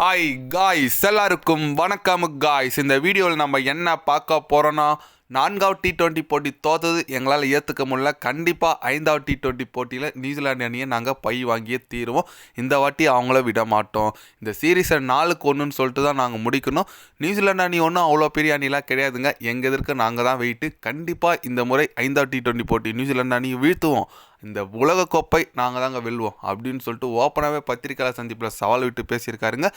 Hi guys எல்லாருக்கும் வணக்கம் guys இந்த வீடியோவில் நம்ம என்ன பார்க்க போகிறோன்னா நான்காவது டி டுவெண்ட்டி போட்டி தோத்தது. எங்களால் ஏற்றுக்க முடியல. கண்டிப்பாக ஐந்தாவது டி டுவெண்ட்டி போட்டியில் நியூசிலாந்து அணியை நாங்கள் பை வாங்கியே தீருவோம். இந்த வாட்டி அவங்கள விட மாட்டோம். இந்த சீரீஸை நாலுக்கு ஒன்றுன்னு சொல்லிட்டு தான் நாங்கள் முடிக்கணும். நியூசிலாந்து அணி ஒன்றும் அவ்வளோ பெரிய அணிலாம் கிடையாதுங்க. எங்கள் எதிர்க்க நாங்கள் தான் வெயிட்டு. கண்டிப்பாக இந்த முறை ஐந்தாவது டி ட்வெண்ட்டி போட்டி நியூசிலாந்து அணியை வீழ்த்துவோம். இந்த உலகக்கோப்பை நாங்கள் தாங்க வெல்வோம் அப்படின்னு சொல்லிட்டு ஓப்பனாகவே பத்திரிக்கையாளர் சந்திப்பில் சவால் விட்டு பேசியிருக்காருங்க.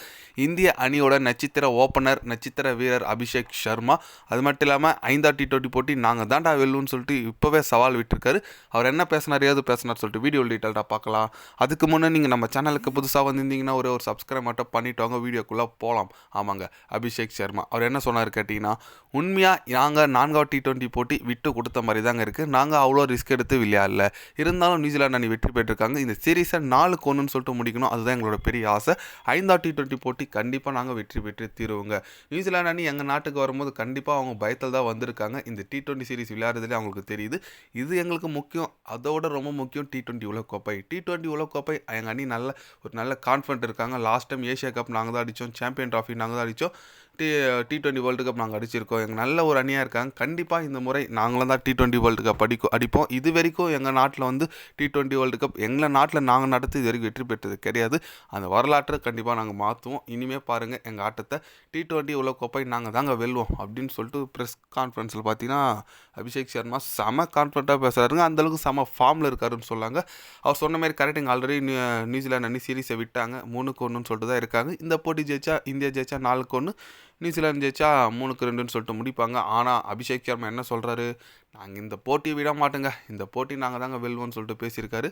இந்திய அணியோட நட்சத்திர ஓப்பனர் நட்சத்திர வீரர் அபிஷேக் சர்மா. அது மட்டும் இல்லாமல் ஐந்தா டி டுவெண்ட்டி போட்டி நாங்கள் தாண்டா வெல்லுன்னு சொல்லிட்டு இப்போவே சவால் விட்டுருக்காரு. அவர் என்ன பேசினார் ஏது பேசினார் சொல்லிட்டு வீடியோ டீட்டெயில்டாக பார்க்கலாம். அதுக்கு முன்னே நீங்கள் நம்ம சேனலுக்கு புதுசாக வந்திருந்தீங்கன்னா ஒரு ஒரு சப்ஸ்கிரைப் மட்டும் பண்ணிட்டு வாங்க. வீடியோக்குள்ளே போகலாம் ஆமாங்க அபிஷேக் சர்மா. அவர் என்ன சொன்னார் கேட்டிங்கன்னா உண்மையாக நாங்கள் நான்காவது டி டுவெண்ட்டி போட்டி விட்டு கொடுத்த மாதிரி தாங்க இருக்குது நாங்கள் அவ்வளோ ரிஸ்க் எடுத்து விளையாடல. இருந்து இருந்தாலும் நியூசிலாந்து அணி வெற்றி பெற்றிருக்காங்க. இந்த சீரீஸை நாலுக்கு ஒன்றுன்னு சொல்லிட்டு முடிக்கணும். அதுதான் எங்களோட பெரிய ஆசை. ஐந்தாவது டி டுவெண்ட்டி போட்டி கண்டிப்பாக நாங்கள் வெற்றி பெற்று தீருவோங்க. நியூசிலாந்து அணி எங்கள் நாட்டுக்கு வரும்போது கண்டிப்பாக அவங்க பயத்தில் தான் வந்திருக்காங்க. இந்த டி டுவெண்ட்டி சீரிஸ் விளையாடுறதுலேயே அவங்களுக்கு தெரியுது. இது எங்களுக்கு முக்கியம். அதோட ரொம்ப முக்கியம் டி டுவெண்ட்டி உலகக்கோப்பை. டி டுவெண்ட்டி உலகக்கோப்பை எங்கள் அணி நல்ல ஒரு நல்ல கான்ஃபிடென்ட் இருக்காங்க. லாஸ்ட் டைம் ஏஷியா கப் நாங்கள் தான் அடித்தோம் சாம்பியன் ட்ராஃபி நாங்கள் தான் அடித்தோம் T T twenty world cup நாங்கள் அடிச்சிருக்கோம். எங்கள் நல்ல ஒரு அணியாக இருக்காங்க. கண்டிப்பாக இந்த முறை நாங்களும் தான் டி டுவெண்ட்டி வேர்ல்டு கப் அடிக்கும் அடிப்போம். இது வரைக்கும் எங்கள் நாட்டில் வந்து டி டுவெண்ட்டி வேர்ல்டு கப் எங்களை நாட்டில் நாங்கள் நடத்தி இது வரைக்கும் வெற்றி பெற்றது கிடையாது. அந்த வரலாற்றை கண்டிப்பாக நாங்கள் மாற்றுவோம் இனிமேல் பாருங்கள் எங்கள் ஆட்டத்தை டி டுவெண்ட்டி உலகக்கோப்பை நாங்கள் தாங்க வெல்வோம் அப்படின்னு சொல்லிட்டு ப்ரெஸ் கான்ஃபரன்ஸில் பார்த்தீங்கன்னா அபிஷேக் சர்மா செம கான்ஃபிடண்ட்டாக பேசுகிறாருங்க அந்தளவுக்கு செம ஃபார்மில் இருக்காருன்னு சொன்னாங்க அவர் சொன்ன மாதிரி கரெக்டுங்க ஆல்ரெடி நியூசிலாந்து அணி சீரீஸை விட்டாங்க. மூணுக்கு ஒன்றுன்னு சொல்லிட்டு தான் இருக்காங்க. இந்த போட்டி ஜெயிச்சா இந்தியா ஜெயிச்சா நாலுக்கு ஒன்று நியூசிலாந்து ஜெயிச்சா மூணுக்கு ரெண்டுன்னு சொல்லிட்டு முடிப்பாங்க. ஆனால் அபிஷேக் சர்மா என்ன சொல்கிறாரு நாங்கள் இந்த போட்டியை விட மாட்டோங்க. இந்த போட்டி நாங்கள் தாங்க வெல்வோம்னு சொல்லிட்டு பேசியிருக்காரு.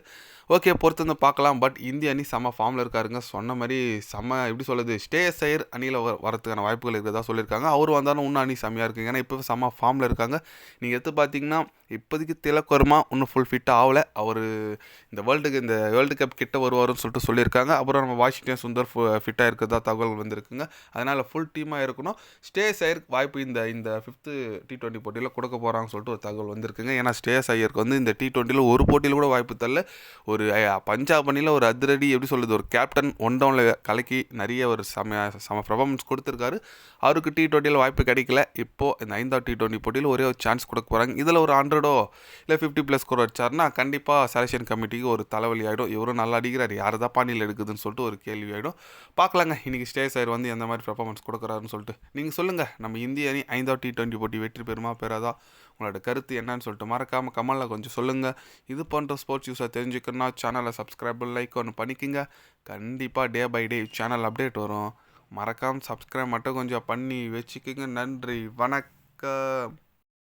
ஓகே பொறுத்து வந்து பார்க்கலாம். பட் இந்திய அணி செம்ம ஃபார்மில் இருக்காருங்க. சொன்ன மாதிரி செம்ம எப்படி சொல்லுது ஸ்டே சைர் அணியில் வ வரதுக்கான வாய்ப்புகள் இருக்கிறதா சொல்லியிருக்காங்க. அவர் வந்தாலும் இன்னும் அணி செம்மையாக இருக்குங்க. ஏன்னா இப்போ செம்ம ஃபார்மில் இருக்காங்க. நீங்கள் எடுத்து பார்த்தீங்கன்னா இப்போதைக்கு திலக் இன்னும் ஃபுல் ஃபிட்டாக ஆகலை அவர் இந்த வேர்ல்டுக்கு இந்த வேர்ல்டு கப் கிட்ட வருவாருன்னு சொல்லிட்டு சொல்லியிருக்காங்க. அப்புறம் நம்ம வாஷிங்டன் சுந்தர் ஃபிட்டாக இருக்கிறதா தகவல் வந்திருக்குங்க. அதனால் ஃபுல் டீமாக இருக்கும் இருக்கணும் ஸ்டேஸ் ஐயருக்கு வாய்ப்பு இந்த இந்த ஃபிஃப்த்து டி டுவெண்ட்டி போட்டியில் கொடுக்க போகிறாங்கன்னு சொல்லிட்டு ஒரு தகவல் வந்திருக்குங்க. ஏன்னா ஸ்டேஸ் ஐயருக்கு வந்து இந்த டி டுவெண்ட்டியில் ஒரு போட்டியில் கூட வாய்ப்பு தரல. ஒரு பஞ்சாப் அணியில் ஒரு அதிரடி எப்படி சொல்லுது ஒரு கேப்டன் ஒன் டவுனில் கலக்கி நிறைய ஒரு செம செம பர்ஃபார்மன்ஸ் கொடுத்துருக்காரு. அவருக்கு டி டுவெண்ட்டியில் வாய்ப்பு கிடைக்கல. இப்போது இந்த ஐந்தாவது டி டுவெண்ட்டி போட்டியில் ஒரே ஒரு சான்ஸ் கொடுக்க போகிறாங்க இதில் ஒரு ஹண்ட்ரடோ இல்லை ஃபிஃப்டி ப்ளஸ் ஸ்கோர் வச்சார்னா கண்டிப்பாக செலெக்ஷன் கமிட்டிக்கு ஒரு தலைவலி ஆகிடும் இவரும் நல்லா அடிக்கிறார். யார் தான் பாணியில் எடுக்குதுன்னு சொல்லிட்டு ஒரு கேள்வி ஆகிடும் பார்க்கலாங்க. இன்றைக்கி ஸ்டேஸ் ஐயர் வந்து எந்த மாதிரி பர்ஃபார்மன்ஸ் கொடுக்குறாருன்னு சொல்லிட்டு நீங்கள் சொல்லுங்கள் நம்ம இந்திய அணி ஐந்தாவது டி டுவெண்ட்டி போட்டி வெற்றி பெறுமா பெறாதா? உங்களோட கருத்து என்னன்னு சொல்லிட்டு மறக்காமல் கமலில் கொஞ்சம் சொல்லுங்கள் இது போன்ற ஸ்போர்ட்ஸ் நியூஸை தெரிஞ்சுக்கணும்னா சேனலை சப்ஸ்கிரைப் லைக் ஒன்று பண்ணிக்கோங்க. கண்டிப்பாக day by day channel update வரும். மறக்காமல் சப்ஸ்கிரைப் மட்டும் கொஞ்சம் பண்ணி வச்சுக்கோங்க. நன்றி வணக்கம்.